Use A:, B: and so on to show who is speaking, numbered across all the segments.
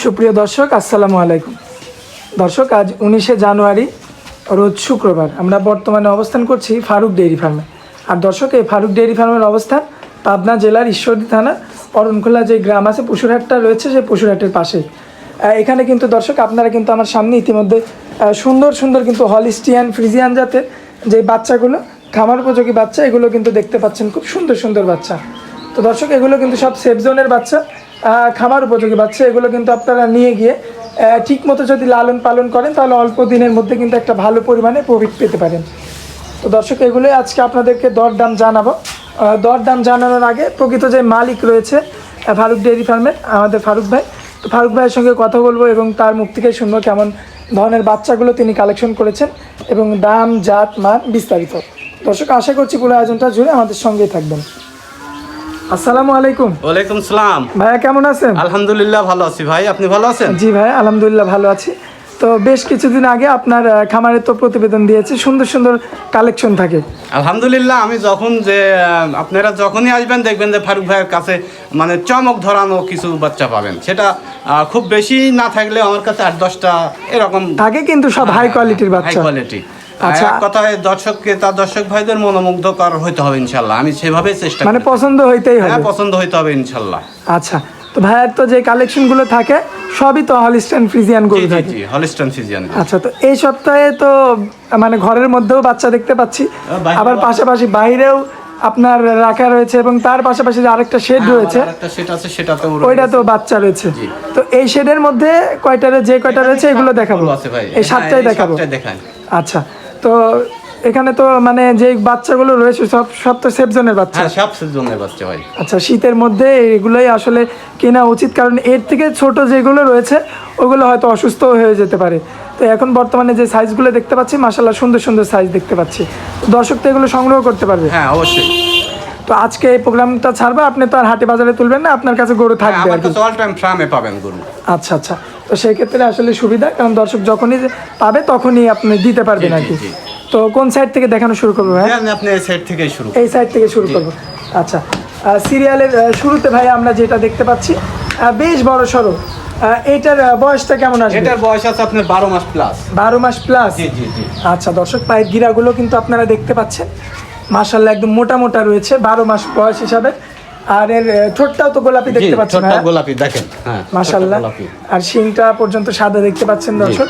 A: সুপ্রিয় দর্শক, আসসালামু আলাইকুম। দর্শক, আজ উনিশে জানুয়ারি, রোজ শুক্রবার। আমরা বর্তমানে অবস্থান করছি ফারুক ডেইরি ফার্মে। আর দর্শক, এই ফারুক ডেইরি ফার্মের অবস্থান পাবনা জেলার ঈশ্বরদী থানা অরণখোলা যে গ্রাম আছে, পশুরহাটটা রয়েছে সেই পশুরহাটের পাশে এখানে কিন্তু দর্শক, আপনারা কিন্তু আমার সামনে ইতিমধ্যে সুন্দর সুন্দর কিন্তু হলিস্টিয়ান, ফ্রিজিয়ান জাতের যে বাচ্চাগুলো, খামার উপযোগী বাচ্চা, এগুলো কিন্তু দেখতে পাচ্ছেন, খুব সুন্দর সুন্দর বাচ্চা। তো দর্শক, এগুলো কিন্তু সব সেফ জোনের বাচ্চা। খামার উপযোগী বাচ্চা, এগুলো কিন্তু আপনারা নিয়ে গিয়ে ঠিক মতো যদি লালন পালন করেন, তাহলে অল্প দিনের মধ্যে কিন্তু একটা ভালো পরিমাণে প্রফিট পেতে পারেন। তো দর্শক এগুলোই আজকে আপনাদেরকে দরদাম জানাব। দরদাম জানানোর আগে প্রকৃত যে মালিক রয়েছে ফারুক ডেয়ারি ফার্মের, আমাদের ফারুক ভাই। তো ফারুক ভাইয়ের সঙ্গে কথা বলব এবং তার মুখ থেকে শুনব কেমন ধরনের বাচ্চাগুলো তিনি কালেকশন করেছেন এবং দাম, জাত, মান বিস্তারিত। দর্শক, আশা করছি পুরো আয়োজনটা জুড়ে আমাদের সঙ্গেই থাকবেন। আসসালামু আলাইকুম।
B: ওয়ালাইকুম সালাম।
A: ভাইয়া কেমন আছেন?
B: আলহামদুলিল্লাহ ভালো আছি ভাই। আপনি ভালো আছেন?
A: জি ভাই আলহামদুলিল্লাহ ভালো আছি। তো বেশ কিছুদিন আগে আপনার আহ, খামারের তো প্রতিবেদন দিয়েছে সুন্দর সুন্দর কালেকশন থাকে।
B: আলহামদুলিল্লাহ আমি যখন যে আপনারা যখনই আসবেন দেখবেন যে ফারুক ভাইয়ের কাছে মানে চমক ধরানো কিছু বাচ্চা পাবেন। সেটা খুব বেশি না থাকলে আমার কাছে আট দশটা এরকম
A: থাকে কিন্তু সব হাই কোয়ালিটির
B: হাই কোয়ালিটি
A: আচ্ছা।
B: দর্শককে তার দর্শক ভাইদের মনোমুগ্ধকর হইতে হবে ইনশাল্লাহ। আমি সেভাবে চেষ্টা
A: মানে পছন্দ হইতেই হবে।
B: হ্যাঁ পছন্দ হইতে হবে ইনশাল্লাহ।
A: আচ্ছা তো ভাইয়ের তো যে কালেকশনগুলো থাকে সবই তো হলিস্টান ফ্রিজিয়ান গরু থাকে।
B: জি হলিস্টন ফিজিয়ান
A: আচ্ছা তো এই সপ্তাহে তো মানে ঘরের মধ্যেও বাচ্চা দেখতে পাচ্ছি। আবার পাশাপাশি বাইরেও আপনার রাখা রয়েছে এবং তার পাশাপাশি যে আরেকটা শেড রয়েছে
B: সেটা আছে
A: ওইটা তো বাচ্চা রয়েছে। তো এই শেডের মধ্যে কয়টারে যে কয়টা রয়েছে এগুলো দেখাবো। এই সাতটাই
B: হ্যাঁ,
A: দেখাবো। আচ্ছা তো এখানে তো মানে যে বাচ্চাগুলো রয়েছে সব সব তো সেফ জোনের বাচ্চা।
B: হ্যাঁ সব সিজনের বাচ্চা ভাই।
A: আচ্ছা শীতের মধ্যে এগুলোই আসলে কেনা উচিত কারণ এর থেকে ছোট যেগুলো রয়েছে ওগুলো হয়তো অসুস্থ হয়ে যেতে পারে। তো এখন বর্তমানে যে সাইজগুলো দেখতে পাচ্ছি মাসাল্লাহ সুন্দর সুন্দর সাইজ দেখতে পাচ্ছি। দর্শক তো এগুলো সংগ্রহ করতে পারবে।
B: হ্যাঁ অবশ্যই।
A: তো আজকে এই প্রোগ্রামটা ছাড়বে আপনি তো আর হাটে বাজারে তুলবেন না আপনার কাছে গরু
B: হ্যাঁ,
A: থাকবে আর কি।
B: অল টাইম ফ্রামে পাবেন গরু।
A: আচ্ছা আচ্ছা। তো সেই ক্ষেত্রে আসলে সুবিধা কারণ দর্শক যখনই পাবে তখনই আপনি দিতে পারবেন আর কি তো কোন সাইড থেকে দেখানো শুরু করব ভাই?
B: আপনি এই সাইড থেকেই শুরু
A: এই সাইড থেকে শুরু করব। আচ্ছা সিরিয়ালের শুরুতে ভাই আমরা যেটা দেখতে পাচ্ছি বেশ বড় সড়ো। এইটার আহ, বয়সটা কেমন আসবে?
B: এটার বয়স আছে আপনার বারো মাস প্লাস
A: বারো মাস প্লাস
B: জি জি জি।
A: আচ্ছা দর্শক পায়ের গিরাগুলো কিন্তু আপনারা দেখতে পাচ্ছেন। মাশাল্লাহ একদম মোটা মোটা রয়েছে বারো মাস বয়স হিসাবে। আর এর ঠোঁটটাও তো গোলাপি দেখতে পাচ্ছেন
B: ছোট্ট গোলাপি দেখেন হ্যাঁ
A: মাশাল্লাহ আর শিংটা পর্যন্ত সাদা দেখতে পাচ্ছেন দর্শক।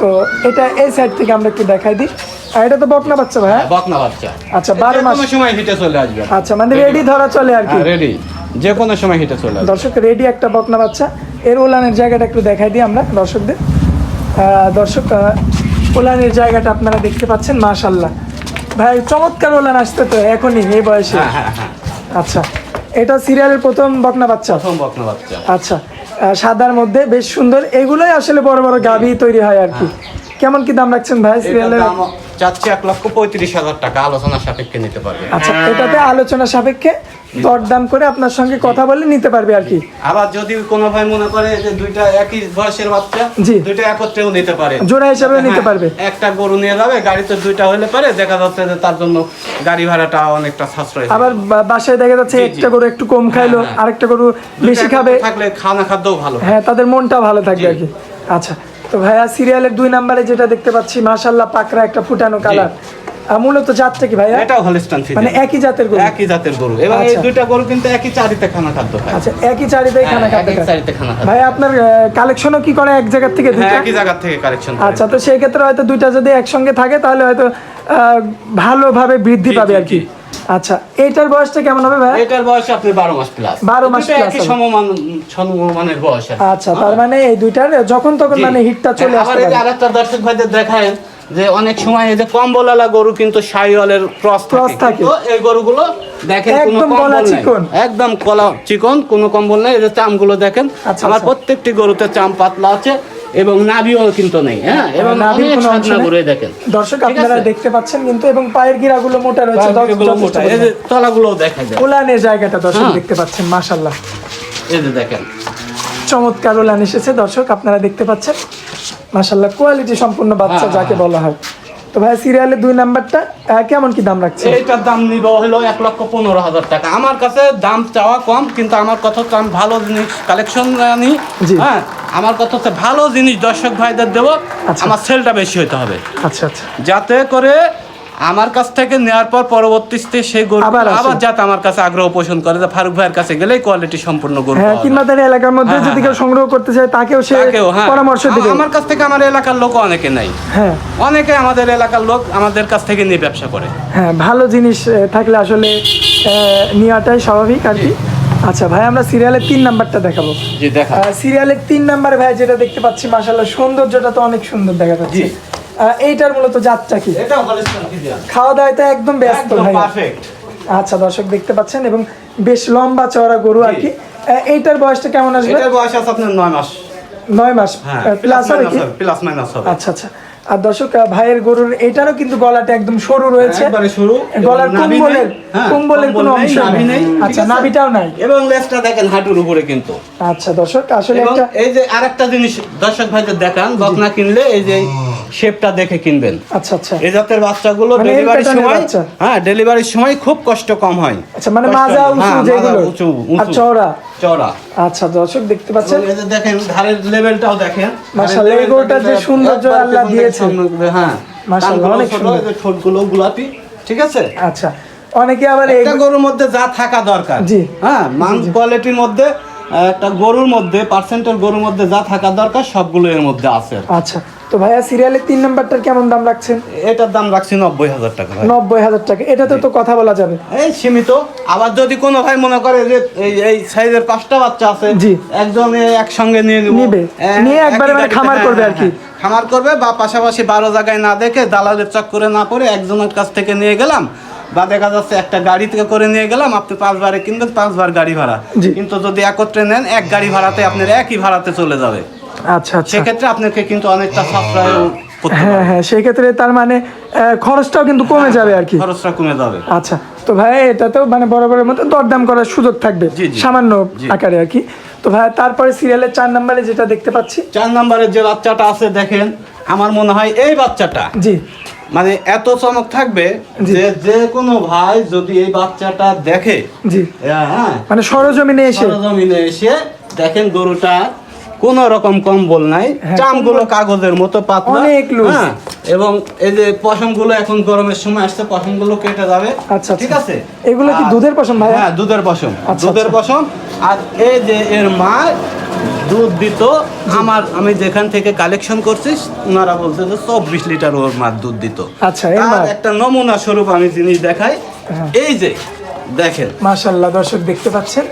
A: তো এটা এই সাইড থেকে আমরা একটু দেখাই দিই। আর এটা তো বকনা বাচ্চা ভাই
B: হ্যাঁ, বকনা বাচ্চা।
A: আচ্ছা বারো
B: যে
A: মাস
B: সময় হিটে চলে আসবে।
A: আচ্ছা মানে রেডি ধরা চলে আর কি।
B: হ্যাঁ রেডি যে কোনো সময় হিটে চলে আসবে।
A: দর্শক রেডি একটা বকনা বাচ্চা। এর ওলানের জায়গাটা একটু দেখাই দিই আমরা দর্শকদের। দর্শক ওলানের জায়গাটা আপনারা দেখতে পাচ্ছেন মাশাল্লাহ ভাই চমৎকার ওলান আসতে তো এখনই এই বয়সে।
B: হ্যাঁ হ্যাঁ হ্যাঁ।
A: আচ্ছা। এটা সিরিয়ালের প্রথম বকনা বাচ্চা?
B: প্রথম বকনা বাচ্চা।
A: আচ্ছা সাদার মধ্যে বেশ সুন্দর। এগুলোই আসলে বড় বড় গাভী তৈরি হয় আর কি। কেমন কি দাম রাখছেন ভাই সিরিয়ালের?
B: চাচ্ছি এক লক্ষ পঁয়ত্রিশ হাজার টাকা আলোচনা সাপেক্ষে নিতে পারবে।
A: আচ্ছা এটাতে আলোচনা সাপেক্ষে দরদাম করে আপনার সঙ্গে কথা বলে নিতে পারবে আর কি।
B: আবার যদি কোনো ভাই মনে করে যে দুইটা একই বয়সের বাচ্চা
A: জি।
B: দুইটা একত্রেও নিতে পারে।
A: জোড়া হিসাবেও নিতে
B: হ্যাঁ,
A: পারবে।
B: একটা গরু নিয়ে যাবে গাড়িতে দুইটা হলে পারে দেখা যাচ্ছে যে তার জন্য গাড়ি ভাড়াটা অনেকটা সাশ্রয়
A: আবার বাসায় দেখা যাচ্ছে। একটা গরু একটু কম খাইলো
B: হ্যাঁ,
A: আরেকটা গরু বেশি খাবে।
B: থাকলে খানা খাদ্যও ভালো
A: হ্যাঁ। তাদের মনটা ভালো থাকবে। আর কি। আচ্ছা তো ভাইয়া সিরিয়ালের দুই নাম্বারে যেটা দেখতে পাচ্ছি মাশাল্লাহ পাকড়া একটা ফুটানো কালার মূলত জাতটা কি ভাইয়া?
B: এটাও হলিস্টান
A: মানে একই জাতের গরু?
B: একই জাতের গরু। এবং এই
A: আচ্ছা।
B: দুইটা গরু কিন্তু একই চারিতে খানা খাদ্য খায়।
A: আচ্ছা একই চারিদাই খানা
B: হ্যাঁ,
A: খাতে
B: একই চারিতে খানা খায়
A: ভাই আপনার কালেকশনও কি করে এক জায়গা থেকে
B: হ্যাঁ
A: দুইটা?
B: একই জায়গা থেকে কালেকশন
A: আচ্ছা তো সেই ক্ষেত্রে হয়তো দুইটা যদি একসঙ্গে থাকে তাহলে হয়তো ভালোভাবে বৃদ্ধি পাবে আর কি। আচ্ছা এইটার বয়সটা কেমন হবে ভাই
B: এটার বয়স আপনি বারো মাস প্লাস
A: 12 মাস plus
B: একই সমমান সমমানের বয়স
A: আচ্ছা তার মানে এই দুইটার যখন তখন মানে হিটটা চলে
B: হ্যাঁ, আবার এই আরেকটা দর্শক ভাইদের দেখায় যে অনেক সময় এই যে কম্বলালা গরু কিন্তু সাইওয়ালের ক্রস
A: Cross
B: থাকে। কিন্তু এই গরুগুলো দেখেন কোনো কম্বল নাই। একদম কলা চিকন কোনো কম্বল নাই। এই যে চামগুলো দেখেন
A: আচ্ছা,
B: আমার
A: আচ্ছা।
B: প্রত্যেকটি গরুতে চাম পাতলা আছে এবং নাভিও কিন্তু নেই হ্যাঁ? এবং
A: নাভির
B: অনেক
A: কোনো অংশ।
B: গরু এই দেখেন।
A: দর্শক আপনারা দেখতে পাচ্ছেন কিন্তু এবং পায়ের গিরাগুলো মোটা রয়েছে
B: মোটা। এই যে তলাগুলোও দেখা যায়।
A: ওলানের জায়গাটা দর্শক
B: হ্যাঁ।
A: দেখতে পাচ্ছেন মাশাল্লাহ
B: এই যে দেখেন।
A: চমৎকার ওলান এসেছে। দর্শক আপনারা দেখতে পাচ্ছেন মাশাল্লাহ কোয়ালিটি সম্পূর্ণ বাচ্চা
B: হ্যাঁ,
A: যাকে বলা হয়। তো ভাই সিরিয়ালের দুই নাম্বারটা কেমন কি দাম রাখছে
B: এইটার দাম নিব হলো এক লক্ষ পনেরো হাজার টাকা। আমার কাছে দাম চাওয়া কম কিন্তু আমার কথা তো আমি ভালো জিনিস কালেকশন
A: জি।
B: হ্যাঁ আমার কথা হচ্ছে ভালো জিনিস দর্শক ভাইদের দেবো
A: আচ্ছা।
B: আমার সেলটা বেশি হতে হবে।
A: আচ্ছা আচ্ছা।
B: যাতে করে আমার কাছ থেকে নেওয়ার পর পরবর্তীতে সেই গরু
A: আবার।
B: যাতে আমার কাছে আগ্রহ পোষণ করে যে ফারুক ভাইয়ের কাছে গেলেই কোয়ালিটি সম্পূর্ণ গরু
A: হ্যাঁ কিংবা তার এলাকার মধ্যে
B: হ্যাঁ,
A: যদি
B: হ্যাঁ,
A: কেউ সংগ্রহ করতে চায় তাকেও সে
B: হ্যাঁ।
A: পরামর্শ দিবে।
B: আমার কাছ থেকে আমার এলাকার লোক অনেকে নাই।
A: হ্যাঁ।
B: অনেকে আমাদের এলাকার লোক আমাদের কাছ থেকে নিয়ে ব্যবসা করে।
A: হ্যাঁ ভালো জিনিস থাকলে আসলে নেওয়াটাই স্বাভাবিক আর কি। আচ্ছা ভাই আমরা সিরিয়ালের তিন নাম্বারটা দেখাবো।
B: জি দেখা।
A: আহ, সিরিয়ালের তিন নাম্বার ভাই যেটা দেখতে পাচ্ছি মাশাল্লাহ সৌন্দর্যটা তো অনেক সুন্দর দেখা যাচ্ছে। এইটার মূলত জাতটা কি? খাওয়া দাওয়ায় তো একদম ব্যস্ত ভাই আচ্ছা দর্শক দেখতে পাচ্ছেন এবং বেশ লম্বা চওড়া গরু আর কি। এইটার বয়সটা কেমন আসবে?
B: এটার বয়স আছে আপনার মাস।
A: মাস?
B: হ্যাঁ
A: প্লাস হবে কি?
B: প্লাস মাইনাস হবে।
A: আচ্ছা আচ্ছা। আর দর্শক ভাইয়ের গরুর এটারও কিন্তু গলাটা একদম সরু রয়েছে।
B: একবারে শুরু
A: গলার কুম্বলের
B: হ্যাঁ,
A: কুম্বলের কোনো অংশ নেই, আচ্ছা নাভিটাও নাই।
B: এবং লেজটা দেখেন হাঁটুর উপরে কিন্তু।
A: আচ্ছা দর্শক আসলে একটা
B: এই যে আরেকটা জিনিস দর্শক ভাইদের দেখান বকনা কিনলে এই যে শেপটা দেখে কিনবেন।
A: আচ্ছা আচ্ছা।
B: এই জাতের বাচ্চাগুলো
A: মানে
B: ডেলিভারির সময় হ্যাঁ ডেলিভারির সময় খুব কষ্ট কম হয়।
A: আচ্ছা মানে মাজা উঁচু
B: হ্যাঁ,
A: যেগুলো।
B: উঁচু
A: চওড়া?
B: চওড়া।
A: আচ্ছা দর্শক দেখতে পাচ্ছেন?
B: এই যে দেখেন ধারের লেভেলটাও দেখেন।
A: মাশাআল্লাহ, যে সৌন্দর্য আল্লাহ দিয়েছে।
B: হ্যাঁ।
A: মাশাআল্লাহ, অনেক সুন্দর।
B: ঠোঁটগুলো গোলাপি ঠিক আছে?
A: আচ্ছা অনেকে আবার
B: একটা গরুর মধ্যে যা থাকা দরকার।
A: জি।
B: হ্যাঁ মান কোয়ালিটির মধ্যে একটা গরুর মধ্যে পার্সেন্টের গরুর মধ্যে যা থাকা দরকার সবগুলো এর মধ্যে আছে।
A: আচ্ছা তো ভাইয়া সিরিয়ালের তিন নাম্বারটার কেমন দাম রাখছেন?
B: এটার দাম রাখছি নব্বই হাজার টাকা
A: নব্বই হাজার টাকা। এটাতে তো কথা বলা যাবে।
B: এই সীমিত। আবার যদি কোনো ভাই মনে করে যে এই সাইজের পাঁচটা বাচ্চা আছে
A: জি।
B: একজন একসঙ্গে নিয়ে নিবে।
A: নিয়ে একবারে মানে খামার করবে আর কি।
B: খামার করবে বা পাশাপাশি বারো জায়গায় না দেখে দালালের চক্করে না পড়ে একজনের কাছ থেকে নিয়ে গেলাম বা দেখা যাচ্ছে একটা গাড়ি থেকে করে নিয়ে গেলাম আপনি পাঁচবারে কিনবেন পাঁচবার গাড়ি ভাড়া। কিন্তু যদি একত্রে নেন এক গাড়ি ভাড়াতে আপনার একই ভাড়াতে চলে যাবে।
A: আচ্ছা আচ্ছা।
B: সেক্ষেত্রে আপনাকে কিন্তু অনেকটা করতে
A: হ্যাঁ হ্যাঁ সেই ক্ষেত্রে তার মানে খরচটাও কিন্তু কমে যাবে আর কি।
B: খরচটা কমে যাবে।
A: আচ্ছা তো ভাই এটাতেও মানে বরাবরের মতো দরদাম করার সুযোগ থাকবে। সামান্য আকারে আর কি। তো ভাই তারপরে সিরিয়ালের চার নম্বরে যেটা দেখতে পাচ্ছি।
B: চার নম্বরের যে বাচ্চাটা আছে দেখেন আমার মনে হয় এই বাচ্চাটা।
A: জি।
B: মানে এত চমক থাকবে যে যে কোনো ভাই যদি এই বাচ্চাটা দেখে
A: জি।
B: হ্যাঁ
A: মানে সরজমিনে এসে।
B: সরজমিনে এসে দেখেন গরুটা কোন রকম কম্বল নাই
A: হ্যাঁ,
B: চামগুলো কাগজের মতো পাতলা
A: অনেক।
B: হ্যাঁ, এবং এই যে পশমগুলো এখন গরমের সময় আসছে পশমগুলো কেটে যাবে
A: আচ্ছা,
B: ঠিক
A: আচ্ছা।
B: আছে
A: এগুলো কি দুধের পশম ভাইয়া?
B: হ্যাঁ দুধের পশম
A: আচ্ছা,
B: দুধের
A: আচ্ছা।
B: পশম আর এই যে এর মা দুধ দিত আমার আমি যেখান থেকে কালেকশন করছি ওনারা বলছে যে চব্বিশ লিটার ওর মা দুধ দিত
A: আচ্ছা, মা?
B: একটা নমুনা স্বরূপ আমি জিনিস দেখাই
A: হ্যাঁ।
B: এই যে দেখেন
A: মাশাল্লাহ দর্শক দেখতে পাচ্ছেন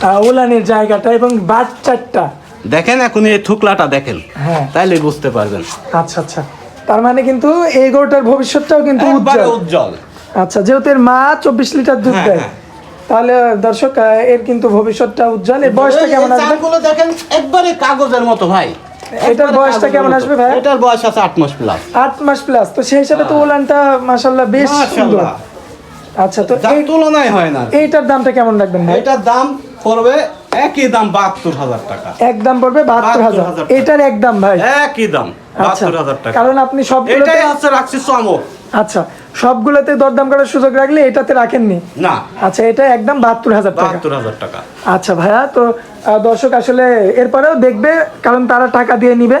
A: আহ, উলানের জায়গাটা এবং বাচ্চারটা
B: দেখেন এখন এই থুকলাটা দেখেন।
A: হ্যাঁ।
B: তাইলে বুঝতে পারবেন।
A: আচ্ছা আচ্ছা। তার মানে কিন্তু এই গরুটার ভবিষ্যৎটাও কিন্তু উজ্জ্বল।
B: উজ্জ্বল।
A: আচ্ছা যেহেতু এর মা চব্বিশ লিটার দুধ
B: হ্যাঁ,
A: দেয়
B: হ্যাঁ।
A: তাহলে দর্শক এর কিন্তু ভবিষ্যৎটা উজ্জ্বল। এর বয়সটা কেমন আসবে?
B: দেখেন একবারে কাগজের মতো ভাই।
A: এটার বয়সটা কেমন আসবে ভাই?
B: এটার বয়স আছে আট মাস প্লাস
A: আট মাস প্লাস তো সেই হিসাবে তো উলানটা মাশাল্লাহ বেশ সুন্দর। আচ্ছা তো এই-
B: তুলনায় হয় না।
A: এইটার দামটা কেমন রাখবেন ভাই?
B: এটার দাম পড়বে একই দাম বাহাত্তর হাজার টাকা।
A: এক দাম পড়বে বাহাত্তর হাজার।
B: 72,000
A: এটার এক দাম ভাই।
B: একই দাম
A: আচ্ছা।
B: বাহাত্তর হাজার টাকা।
A: কারণ আপনি সব
B: এটাই হচ্ছে রাখছি চমক।
A: আচ্ছা। সবগুলোতে দরদাম করার সুযোগ রাখলে এটাতে রাখেননি?
B: না।
A: আচ্ছা এটা একদম বাহাত্তর হাজার টাকা।
B: বাহাত্তর হাজার টাকা।
A: আচ্ছা ভাইয়া তো দর্শক আসলে এরপরেও দেখবে কারণ তারা টাকা দিয়ে নিবে।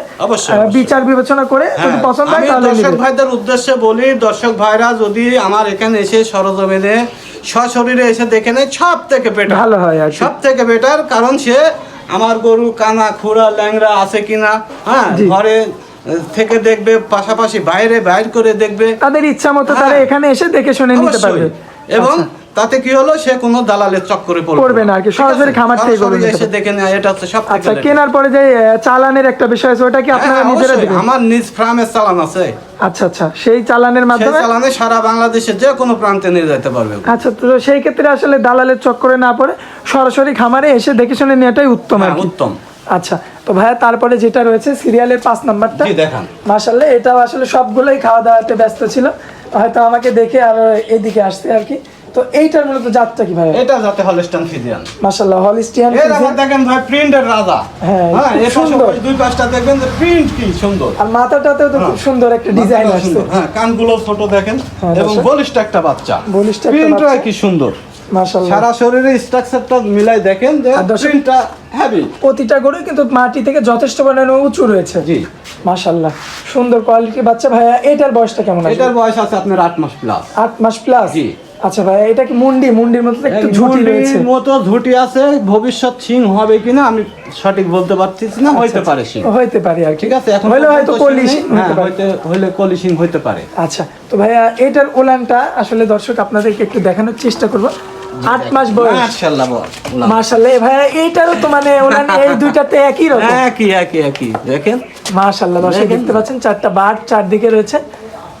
A: বিচার বিবেচনা করে যদি
B: হ্যাঁ,
A: পছন্দ হয় তাহলে
B: দর্শক ভাইদের উদ্দেশ্যে বলি দর্শক ভাইরা যদি আমার এখানে এসে সরজমিনে সশরীরে এসে দেখে নেয় সব থেকে বেটার
A: ভালো হয় আর
B: সব থেকে বেটার কারণ সে আমার গরু কানা খুঁড়া ল্যাংরা আছে কিনা হ্যাঁ ঘরে থেকে দেখবে পাশাপাশি বাইরে বাইর করে দেখবে।
A: তাদের ইচ্ছা মতো তারা
B: হ্যাঁ।
A: এখানে এসে দেখে শুনে নিতে পারবে।
B: এবং
A: আচ্ছা,
B: তাতে কি হলো? সে কোনো দালালের চক্করে পড়বে।
A: না আর কি, সরাসরি খামার থেকে গরু
B: এসে দেখে নেয় এটা হচ্ছে সব
A: আচ্ছা কেনার পরে যে চালানের একটা বিষয় আছে ওটা কি আপনারা
B: হ্যাঁ,
A: নিজেরা
B: অবশ্যই।
A: দেবেন
B: আমার নিজ ফার্মের চালান আছে।
A: আচ্ছা আচ্ছা। সেই চালানের
B: সেই
A: মাধ্যমে?
B: চালানে সারা বাংলাদেশে যে কোনো প্রান্তে নিয়ে যেতে পারবে।
A: আচ্ছা তো সেই ক্ষেত্রে আসলে দালালের চক্করে না পড়ে সরাসরি খামারে এসে দেখে শুনে নেওয়াটাই উত্তম আর
B: হ্যাঁ, উত্তম।
A: আচ্ছা তো ভাইয়া তারপরে যেটা রয়েছে সিরিয়ালের পাঁচ নাম্বারটা।
B: দেখান।
A: মাসাল্লাহ এটাও আসলে সবগুলোই খাওয়া দাওয়াতে ব্যস্ত ছিল। হয়তো আমাকে দেখে আর এদিকে আসছে আর কি। তো এইটার মূলত জাতটা কি ভাই
B: এটা হলস্টান ফিজিয়ান
A: মাসাল্লাহ হলিস্টিয়ান
B: এর আবার দেখেন ভাই প্রিন্টের রাজা।
A: হ্যাঁ,
B: হ্যাঁ এর
A: সুন্দর।
B: দুই পাশটা দেখবেন যে প্রিন্ট কি সুন্দর।
A: আর মাথাটাতেও তো খুব সুন্দর একটা ডিজাইন আসছে।
B: হ্যাঁ কানগুলো ছোট দেখেন।
A: হ্যাঁ,
B: এবং। বলিষ্ঠ একটা বাচ্চা।
A: বলিষ্ঠ একটা
B: প্রিন্টটা কি সুন্দর। সারা স্ট্রাকচারটা মিলাই দেখেন যে প্রিন্টটা হেভি
A: প্রতিটা গরু কিন্তু মাটি থেকে যথেষ্ট পরিমাণে উঁচু রয়েছে।
B: জি।
A: মাশাল্লাহ সুন্দর কোয়ালিটির বাচ্চা। ভাইয়া এটার বয়সটা কেমন আছে
B: এটার বয়স আছে আপনার আট মাস প্লাস
A: আট মাস প্লাস
B: জি।
A: আচ্ছা ভাইয়া এটা কি মুন্ডি? মুন্ডির মতো একটু ঝুটি রয়েছে।
B: মতো ঝুটি আছে। ভবিষ্যৎ সিং হবে কিনা আমি সঠিক বলতে পারছি না। হইতে পারে সিং
A: হইতে পারে আর
B: ঠিক আছে এখন
A: হইলে হয়তো
B: পর্যন্ত
A: কলি
B: সিং হ্যাঁ,
A: হইতে
B: হইলে কলি সিং হইতে পারে।
A: আচ্ছা তো ভাইয়া এটার ওলানটা আসলে দর্শক আপনাদেরকে একটু দেখানোর চেষ্টা করব। আট মাস বয়স।
B: মাশাআল্লাহ
A: ভাইয়া এইটারও তো মানে ওলান এই দুইটাতে একই রকম।
B: একই একই একই দেখেন।
A: দর্শক দেখতে পাচ্ছেন চারটা বার চারদিকে রয়েছে।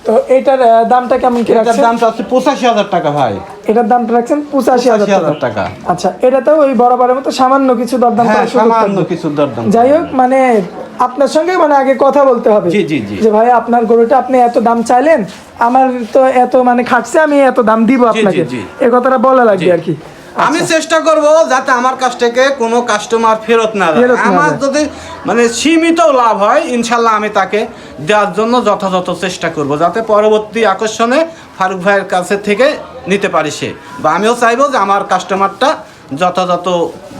A: তো এটার দামটা কেমন কি
B: এটার
A: রাখছেন?
B: দাম চাচ্ছে পঁচাশি হাজার টাকা ভাই।
A: এটার দামটা রাখছেন পঁচাশি হাজার
B: পঁচাশি হাজার
A: টাকা।
B: টাকা
A: আচ্ছা এটাতেও ওই বরাবরের মতো সামান্য কিছু দরদাম
B: হ্যাঁ সামান্য কিছু দরদাম
A: যাই হোক মানে আপনার সঙ্গে মানে আগে কথা বলতে হবে।
B: জি, জি, জি।
A: যে ভাই আপনার গরুটা আপনি এত দাম চাইলেন আমার তো এত মানে খাটছে আমি এত দাম দিব আপনাকে।
B: জি।
A: এই কথাটা বলা লাগবে আর কি।
B: আমি চেষ্টা করব যাতে আমার কাছ থেকে কোনো কাস্টমার ফেরত না যায় আমার যদি মানে সীমিত লাভ হয় ইনশাল্লাহ আমি তাকে দেওয়ার জন্য যথাযথ চেষ্টা করব যাতে পরবর্তী আকর্ষণে ফারুক ভাইয়ের কাছে থেকে নিতে পারি সে। বা আমিও চাইব যে আমার কাস্টমারটা যথাযথ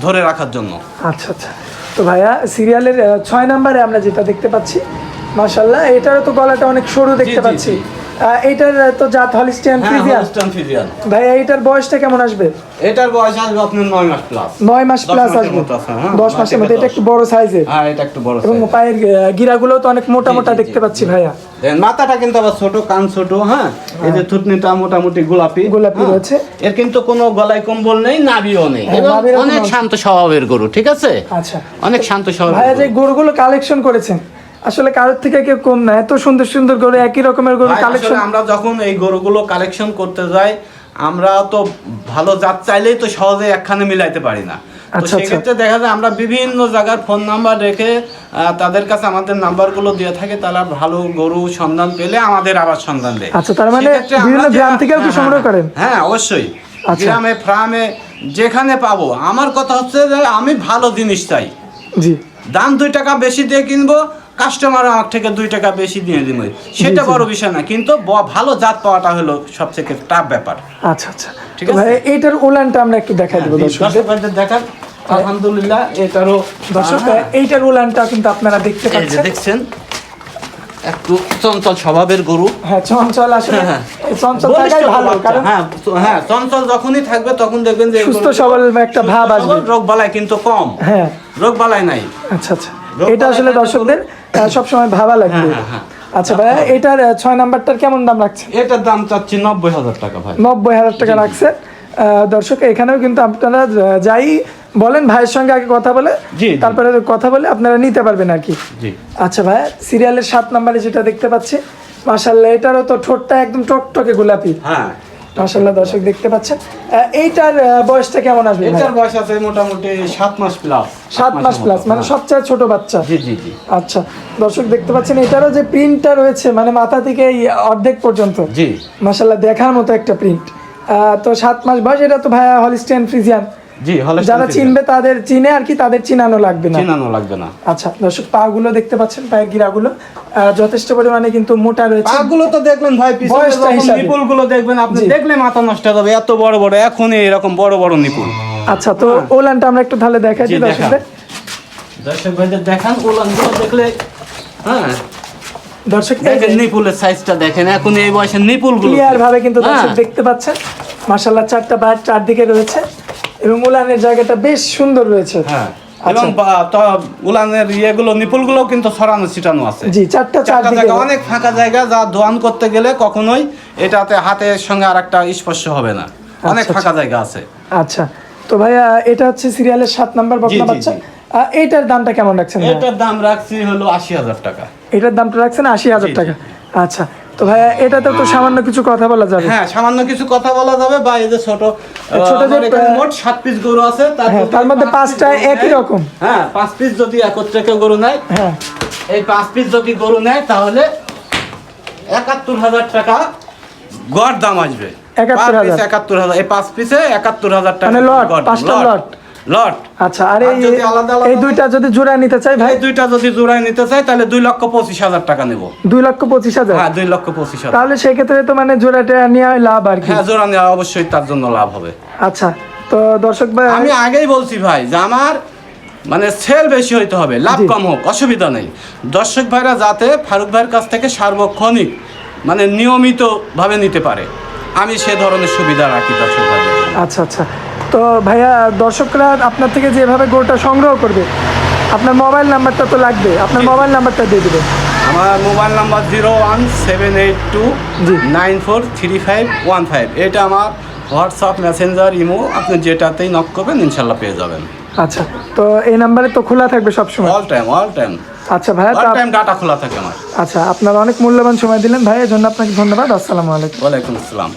B: ধরে রাখার জন্য।
A: আচ্ছা আচ্ছা। তো ভাইয়া সিরিয়ালের ছয় নম্বরে আমরা যেটা দেখতে পাচ্ছি মাশাল্লাহ এটারও তো গলাটা অনেক সরু দেখতে পাচ্ছি। আহ, তো জাত হলিস্টিয়ান
B: হ্যাঁ
A: ফ্রিজিয়ান?
B: ফ্রিজিয়ান।
A: ভাইয়া এইটার বয়সটা কেমন আসবে?
B: এটার বয়স আসবে আপনার নয় মাস প্লাস
A: নয় মাস প্লাস আসবে।
B: মতো আছে, হ্যাঁ,
A: দশ
B: নয়
A: মাসের মধ্যে এটা একটু বড় সাইজের
B: হ্যাঁ এটা একটু বড়
A: এবং পায়ের গিরাগুলো তো অনেক মোটা মোটা দেখতে পাচ্ছি ভাইয়া।
B: দেখেন, মাথাটা কিন্তু আবার ছোট কান ছোট হ্যাঁ? এই যে থুতনিটা মোটামুটি গোলাপি
A: গোলাপি
B: হ্যাঁ।
A: রয়েছে।
B: এর কিন্তু কোনো গলায় কম্বল নেই নাভিও নেই।
A: হ্যাঁ,
B: এবং অনেক শান্ত স্বভাবের গরু ঠিক আছে?
A: আচ্ছা।
B: অনেক শান্ত স্বভাবের
A: ভাইয়া যে
B: গরু।
A: গরুগুলো কালেকশন করেছেন আসলে কারোর থেকে কেউ কম না এত সুন্দর সুন্দর গরু একই রকমের গরু কালেকশন
B: আমরা যখন এই গরুগুলো কালেকশন করতে যাই আমরা তো ভালো জাত চাইলেই তো সহজে একখানে মিলাইতে পারি না। তো
A: আচ্ছা, আচ্ছা।
B: সেক্ষেত্রে দেখা যায় আমরা বিভিন্ন জায়গার ফোন নাম্বার রেখে তাদের কাছে আমাদের নাম্বারগুলো দিয়ে থাকে তারা ভালো গরু সন্ধান পেলে আমাদের আবার সন্ধান দেয়।
A: আচ্ছা, তার মানে বিভিন্ন গ্রাম থেকেও কি
B: হ্যাঁ,
A: সংগ্রহ
B: হ্যাঁ,
A: করেন?
B: হ্যাঁ অবশ্যই।
A: আচ্ছা।
B: গ্রামে ফ্রামে যেখানে পাবো। আমার কথা হচ্ছে যে আমি ভালো জিনিস চাই।
A: জি।
B: দাম দুই টাকা বেশি দিয়ে কিনবো কাস্টমার আমার থেকে দুই টাকা বেশি দিয়ে দিব। সেটা বড় বিষয় না কিন্তু ভালো জাত পাওয়াটা হলো সবথেকে টাফ ব্যাপার।
A: আচ্ছা আচ্ছা।
B: ঠিক আছে?
A: এইটার উলানটা আমরা একটু দেখাই দেবো দর্শকদের।
B: দেখান। আলহামদুলিল্লাহ এটারও
A: দর্শক
B: হ্যাঁ,
A: এইটার উলানটা কিন্তু আপনারা দেখতে পাচ্ছেন।
B: দেখছেন একটু চঞ্চল স্বভাবের গরু।
A: হ্যাঁ চঞ্চল আসলে
B: হ্যাঁ,
A: চঞ্চল থাকাই ভালো কারণ
B: হ্যাঁ হ্যাঁ চঞ্চল যখনই থাকবে তখন দেখবেন যে
A: সুস্থ সবল একটা ভাব আসবে।
B: রোগ বালাই কিন্তু কম।
A: হ্যাঁ।
B: রোগ বালাই নাই।
A: আচ্ছা আচ্ছা। এটা আসলে দর্শকদের সবসময় ভাবা লাগবে।
B: হ্যাঁ, হ্যাঁ,
A: আচ্ছা ভাইয়া এটার ছয় নাম্বারটার কেমন দাম রাখছে
B: এটার দাম চাচ্ছি নব্বই হাজার টাকা ভাই।
A: নব্বই হাজার টাকা রাখছে আহ, দর্শক এখানেও কিন্তু আপনারা যাই বলেন ভাইয়ের সঙ্গে আগে কথা বলে। তারপরে কথা বলে আপনারা নিতে পারবেন আর কি।
B: জি।
A: আচ্ছা ভাই সিরিয়ালের সাত নাম্বারে যেটা দেখতে পাচ্ছি মাশাল্লাহ এটারও তো ঠোঁটটা একদম টকটকে গোলাপি।
B: হ্যাঁ
A: মাশাল্লাহ দর্শক দেখতে পাচ্ছেন। এইটার বয়সটা কেমন আসবে?
B: এটার বয়স আছে মোটামুটি 7 মাস প্লাস
A: 7 মাস প্লাস মানে সবচেয়ে ছোট বাচ্চা।
B: জি জি জি।
A: আচ্ছা দর্শক দেখতে পাচ্ছেন এটারও যে প্রিন্টটা রয়েছে মানে মাথা থেকে অর্ধেক পর্যন্ত।
B: জি।
A: মাশাআল্লাহ দেখার মতো একটা প্রিন্ট তো 7 মাস বয়স এটা তো ভাইয়া হলিস্টেন ফ্রিজিয়ান
B: জি
A: যারা চিনবে তাদের চিনে আর কি তাদের চিনানো লাগবে না।
B: চিনানো লাগবে না।
A: আচ্ছা দর্শক পা গুলো দেখতে পাচ্ছেন পায়ের গিরাগুলো। যথেষ্ট পরিমাণে কিন্তু মোটা রয়েছে।
B: পাগুলো তো দেখলেন ভাই পিছনে
A: বয়সটা
B: নিপুলগুলো দেখবেন আপনি দেখলে মাথা নষ্ট হয়ে যাবে এত বড় বড় এখনই এরকম বড় বড় নিপুল।
A: আচ্ছা তো ওলানটা আমরা একটু তাহলে দেখাই
B: হ্যাঁ।
A: দিই দর্শকদের।
B: দর্শক ভাইদের দেখান দেখলে হ্যাঁ।
A: দর্শক
B: দেখেন নিপুলের সাইজটা দেখেন এখন এই বয়সের নিপুলগুলো
A: ক্লিয়ার ভাবে কিন্তু দর্শক
B: হ্যাঁ।
A: দেখতে পাচ্ছেন। মাশাল্লাহ চারটা পায়ের চারদিকে রয়েছে। এবং উলানের জায়গাটা বেশ সুন্দর রয়েছে।
B: হ্যাঁ
A: আচ্ছা।
B: এবং উলানের ইয়েগুলো নিপুলগুলো কিন্তু ছড়ানো ছিটানো আছে।
A: জি চারটা
B: চারটা জায়গা অনেক ফাঁকা জায়গা যা দোয়ান করতে গেলে কখনোই এটাতে হাতের সঙ্গে আর একটা স্পর্শ হবে না। অনেক
A: আচ্ছা,
B: ফাঁকা জায়গা আছে।
A: আচ্ছা তো ভাইয়া এটা হচ্ছে সিরিয়ালের সাত নাম্বার বকনা বাচ্চা। দামটা কেমন রাখছেন
B: এটার দাম রাখছি হলো আশি হাজার টাকা।
A: এটার দামটা রাখছেন আশি হাজার টাকা। আচ্ছা তো ভাইয়া এটাতে তো সামান্য কিছু কথা বলা যাবে।
B: হ্যাঁ সামান্য কিছু কথা বলা যাবে। বা এই যে ছোট
A: ছোট যে,
B: মোট সাত পিস গরু আছে। তার
A: হ্যাঁ, মধ্যে
B: পাঁচ
A: পাঁচটা একই রকম।
B: হ্যাঁ পাঁচ পিস যদি একত্রে কেউ গরু নেয়
A: হ্যাঁ।
B: এই পাঁচ পিস যদি গরু নেয় তাহলে একাত্তর হাজার টাকা গড় দাম আসবে।
A: 71,000
B: একাত্তর হাজার এই পাঁচ পিসে একাত্তর হাজার টাকা
A: মানে লট, পাঁচটা লট।
B: লট
A: আচ্ছা আর এই এই দুইটা যদি জোড়া নিতে চাই ভাই?
B: দুইটা যদি জোড়ায় নিতে চাই তাহলে দুই লক্ষ পঁচিশ হাজার টাকা নেব।
A: দুই লক্ষ পঁচিশ হাজার?
B: হ্যাঁ দুই লক্ষ পঁচিশ হাজার।
A: তাহলে সেক্ষেত্রে তো মানে জোড়াটা নেওয়া লাভ আর কি।
B: হ্যাঁ জোড়া নেওয়া অবশ্যই তার জন্য লাভ হবে।
A: আচ্ছা তো দর্শক ভাই
B: আমি আগেই বলছি ভাই যে আমার মানে সেল বেশি হইতে হবে লাভ কম হোক অসুবিধা নেই। দর্শক ভাইরা যাতে ফারুক ভাইয়ের কাছ থেকে সার্বক্ষণিক মানে নিয়মিত ভাবে নিতে পারে আমি সে ধরনের সুবিধা রাখি দর্শক জন্য।
A: আচ্ছা আচ্ছা। তো ভাইয়া দর্শকরা আপনার থেকে যেভাবে গরুটা সংগ্রহ করবে আপনার মোবাইল নাম্বারটা তো লাগবে আপনার মোবাইল নাম্বারটা দিয়ে দেবেন।
B: আমার mobile number zero one seven eight two
A: G.
B: Nine four three five one five. এটা আমার হোয়াটসঅ্যাপ মেসেঞ্জার ইমো আপনি যেটাতেই নক করবেন ইনশাল্লাহ পেয়ে যাবেন।
A: আচ্ছা তো এই নাম্বারে তো খোলা থাকবে সবসময়?
B: অল টাইম অল টাইম
A: আচ্ছা ভাইয়া তো
B: অল টাইম ডাটা খোলা থাকে আমার।
A: আচ্ছা আপনার অনেক মূল্যবান সময় দিলেন। ভাই এর জন্য আপনাকে ধন্যবাদ। আসসালামু আলাইকুম।
B: ওয়ালাইকুম আসসালাম।